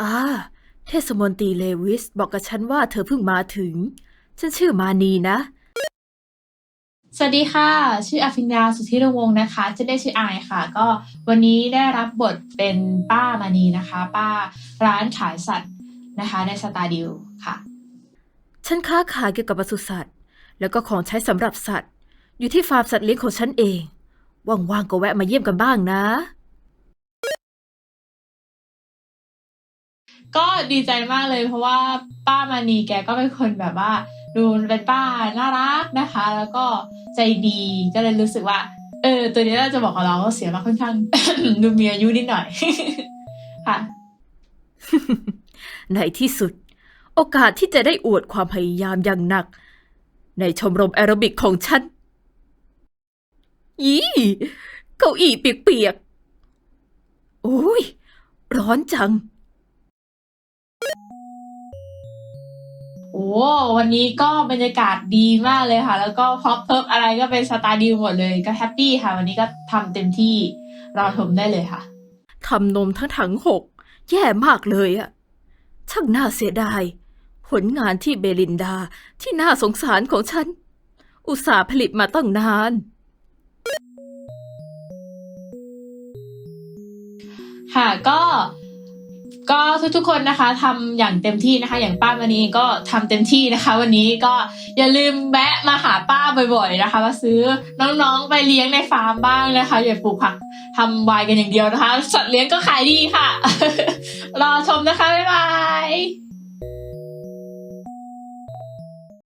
อ่าเทศมนตรีเลวิสบอกกับฉันว่าเธอเพิ่งมาถึง ฉันชื่อมานีนะ สวัสดีค่ะ ชื่ออภิญญาสุทธิรวงศ์นะคะ จะได้ชื่ออายค่ะ ก็วันนี้ได้รับบทเป็นป้ามานีนะคะ ป้าร้านขายสัตว์นะคะในสตาร์ดิวค่ะ ฉันค้าขายเกี่ยวกับปศุสัตว์ แล้วก็ของใช้สำหรับสัตว์ อยู่ที่ฟาร์มสัตว์เลี้ยงของฉันเอง ว่างๆก็แวะมาเยี่ยมกันบ้างนะ ก็ดีใจมากเลยเพราะว่าป้ามานีแกก็เป็นคนแบบว่า ดูเป็นป้าน่ารักนะคะ แล้วก็ใจดีก็เลยรู้สึกว่า เออ ตัวนี้เราจะบอกกับเราว่าเสียมาค่อนข้างดูมีอายุนิดหน่อยค่ะในที่สุด โอกาสที่จะได้อวดความพยายามอย่างหนัก ในชมรมแอโรบิกของฉันยี่เก้าอี้เปียกๆโอ้ย ร้อนจัง โอ้วันนี้ก็บรรยากาศดีมากเลยค่ะ แล้วก็พร็อพเพิบอะไรก็เป็นสตาร์ดิวหมดเลยก็แฮปปี้ค่ะ วันนี้ก็ทำเต็มที่รอชมได้เลยค่ะทำนมทั้งถังหกแย่มากเลยอะช่างน่าเสียดาย ผลงานที่เบลินดาที่น่าสงสารของฉัน อุตส่าห์ผลิตมาตั้งนาน ค่ะก็ ก็ทุกๆคนนะคะทำอย่างเต็มที่นะคะ อย่างป้าวันนี้ก็ทำเต็มที่นะคะ วันนี้ก็อย่าลืมแวะมาหาป้าบ่อยๆนะคะมาซื้อน้องๆไปเลี้ยงในฟาร์มบ้างนะคะอย่าปลูกผักทำวายกันอย่างเดียวนะคะสัตว์เลี้ยงก็ขายดีค่ะ รอชมนะคะบ๊ายบาย